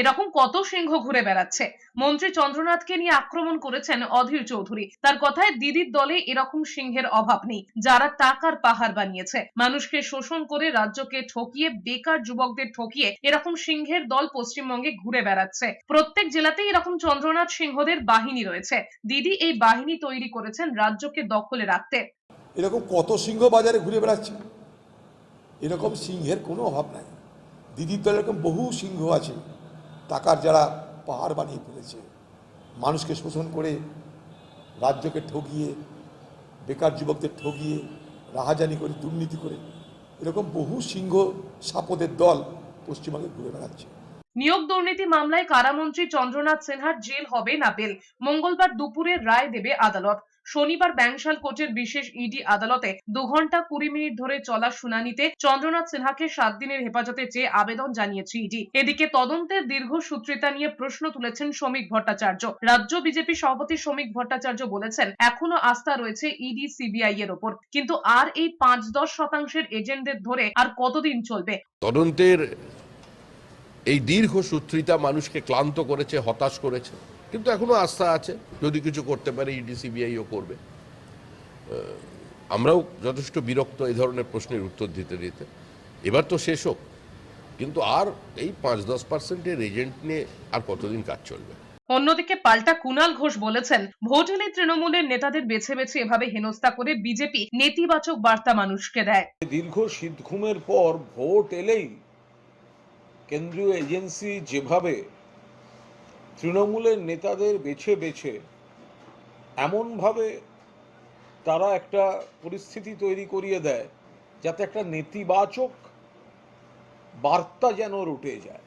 এরকম কত সিংহ ঘুরে বেড়াচ্ছে? মন্ত্রী চন্দ্রনাথকে নিয়ে আক্রমণ করেছেন অধীর চৌধুরী। তার কথায় দিদির দলে এরকম সিংহের অভাব নেই, যারা টাকার পাহাড় বানিয়েছে। মানুষকে শোষণ করে রাজ্যকে ঠকিয়ে, বেকার যুবকদের ঠকিয়ে এরকম সিংহের দল পশ্চিমবঙ্গে ঘুরে বেড়াচ্ছে। প্রত্যেক জেলাতেই এরকম চন্দ্রনাথ সিংহদের বাহিনী রয়েছে। দিদি এই বাহিনী তৈরি করেছেন রাজ্যকে দখলে রাখতে। এরকম কত সিংহ বাজারে ঘুরে বেড়াচ্ছে? এরকম সিংহের কোনো অভাব নাই। দিদির দলে এরকম বহু সিংহ আছে। টাকার যারা পাহাড় বানিয়ে ফেলেছে মানুষকে শোষণ করে রাজ্যকে ঠগিয়ে, বেকার যুবকদের ঠগিয়ে, রাহাজানি করে, দুর্নীতি করে, এরকম বহু সিংহ সাপদের দল পশ্চিমবঙ্গে ঘুরে বেড়াচ্ছে। নিয়োগ দুর্নীতি মামলায় কারামন্ত্রী চন্দ্রনাথ সিনহার জেল হবে না বেল। মঙ্গলবার দুপুরে রায় দেবে আদালত। শনিবার ব্যাংশাল কোর্টের বিশেষ ইডি আদালতে দু ঘণ্টা কুড়ি মিনিট ধরে চলা শুনানিতে চন্দ্রনাথ সিনহাকে সাত দিনের হেফাজতে চেয়ে আবেদন জানিয়েছে ইডি। এদিকে তদন্তের দীর্ঘসূত্রিতা নিয়ে প্রশ্ন তুলেছেন শ্রমিক ভট্টাচার্য। রাজ্য বিজেপি সভাপতি শ্রমিক ভট্টাচার্য বলেছেন, এখনও আস্থা রয়েছে ইডি সিবিআই এর ওপর। কিন্তু আর এই পাঁচ দশ শতাংশের এজেন্টদের ধরে আর কতদিন চলবে? তদন্তের এই দীর্ঘ সূত্রিতা মানুষকে ক্লান্ত করেছে, হতাশ করেছে। কিন্তু এখনও আস্থা আছে যদি কিছু করতে পারে ইডি সিবিআইও করবে। আমরাও যথেষ্ট বিরক্ত এই ধরনের প্রশ্নের উত্তর দিতে দিতে। এবার তো শেষ হোক কিন্তু আর এই পাঁচ দশ পার্সেন্টের এজেন্ট নিয়ে আর কতদিন কাজ চলবে? অন্যদিকে পাল্টা কুনাল ঘোষ বলেছেন ভোট এলে তৃণমূলের নেতাদের বেছে বেছে এভাবে হেনস্থা করে বিজেপি নেতিবাচক বার্তা মানুষকে দেয়। দীর্ঘ শীত ঘুমের পর ভোট এলেই কেন্দ্রীয় এজেন্সি যেভাবে তৃণমূলের নেতাদের বেছে বেছে এমনভাবে তারা একটা পরিস্থিতি তৈরি করিয়ে দেয়, যাতে একটা নেতিবাচক বার্তা যেন রুটে যায়।